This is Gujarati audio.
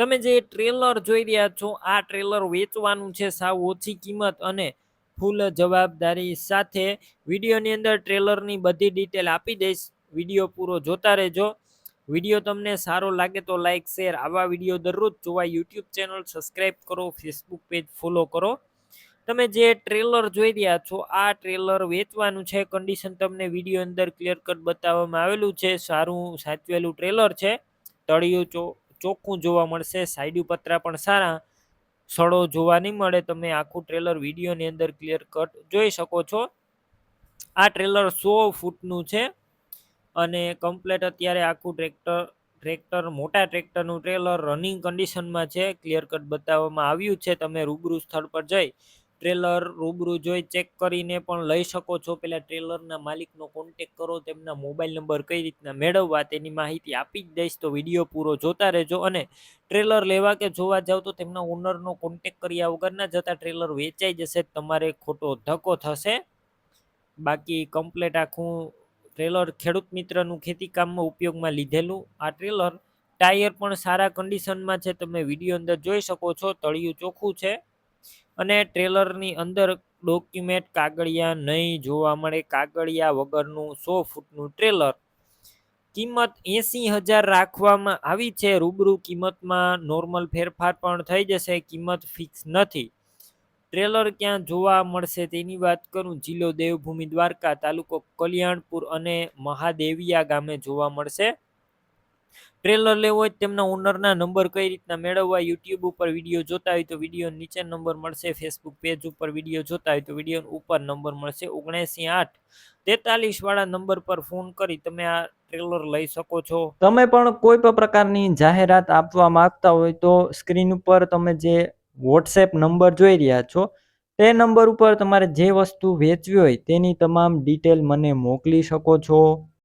તમે જે ટ્રેલર જોઈ રહ્યા છો, આ ટ્રેલર વેચવાનું છે સાવ ઓછી કિંમત અને ફૂલ જવાબદારી સાથે. વિડીયોની અંદર ટ્રેલરની બધી ડિટેલ આપી દઈશ. વીડિયો પૂરો જોતા રહેજો. વીડિયો તમને સારો લાગે તો લાઈક શેર આવા વીડિયો દરરોજ જોવા યુટ્યુબ ચેનલ સબસ્ક્રાઈબ કરો ફેસબુક પેજ ફોલો કરો. તમે જે ટ્રેલર જોઈ રહ્યા છો, આ ટ્રેલર વેચવાનું છે. કન્ડિશન તમને વીડિયો અંદર ક્લિયર કટ બતાવવામાં આવેલું છે. સારું સાચવેલું ટ્રેલર છે. તળિયું ચો ચોખ્ખું જોવા મળશે સાઈડ પતરા પણ સારા. સડો જોવા નહીં મળે, તમે આખું ટ્રેલર વિડીયોની અંદર ક્લિયર કટ જોઈ શકો છો. આ ટ્રેલર સો ફૂટનું છે અને કમ્પ્લેટ અત્યારે આખું ટ્રેક્ટર ટ્રેક્ટર, મોટા ટ્રેક્ટરનું ટ્રેલર રનિંગ કન્ડિશનમાં છે. ક્લિયર કટ બતાવવામાં આવ્યું છે, તમે રૂબરૂ સ્થળ પર જઈ ટ્રેલર રૂબરૂ જોઈ ચેક કરીને પણ લઈ શકો છો. પેલા ટ્રેલરના માલિકનો કોન્ટેક કરો, તેમના મોબાઈલ નંબર કઈ રીતના મેળવવા તેની માહિતી આપી જ દઈશ. તો વીડિયો પૂરો જોતા રહેજો અને ટ્રેલર લેવા કે જોવા જાવ તો તેમના ઓનરનો કોન્ટેક કર્યા વગર ના જતા ટ્રેલર વેચાઈ જશે. તમારે ખોટો ધક્કો થશે. બાકી કમ્પ્લેટ આખું ટ્રેલર ખેડૂત મિત્રનું ખેતી કામમાં ઉપયોગમાં લીધેલું. આ ટ્રેલર ટાયર પણ સારા કન્ડિશનમાં છે. તમે વીડિયો અંદર જોઈ શકો છો. તળિયું ચોખ્ખું છે. અને ટ્રેલરની અંદર ડોક્યુમેન્ટ કાગળિયા નહીં જોવા મળે. કાગળિયા વગરનું સો ફૂટનું ટ્રેલર. કિંમત એસી હજાર રાખવામાં આવી છે. રૂબરૂ કિંમતમાં નોર્મલ ફેરફાર પણ થઈ જશે. કિંમત ફિક્સ નથી. ટ્રેલર ક્યાં જોવા મળશે તેની વાત કરું. જિલ્લો દેવભૂમિ દ્વારકા તાલુકો કલ્યાણપુર અને મહાદેવિયા ગામે જોવા મળશે. ટ્રેલર લેવો હોય તેમના ઓનરના નંબર કઈ રીતના મેળવવા યુટ્યુબ ઉપર વીડિયો જોતા હોય તો વીડિયો નીચે નંબર મળશે ફેસબુક પેજ ઉપર વીડિયો જોતા હોય તો વીડિયો ઉપર નંબર મળશે. ઓગણસી આઠ તેતાલીસ વાળા નંબર પર ફોન કરી તમે આ ટ્રેલર લઈ શકો છો. તમે પણ કોઈ પણ પ્રકારની જાહેરાત આપવા માંગતા હોય તો સ્ક્રીન ઉપર તમે જે વોટ્સએપ નંબર જોઈ રહ્યા છો, તે નંબર ઉપર તમારે જે વસ્તુ વેચવી હોય તેની તમામ ડિટેલ મને મોકલી શકો છો.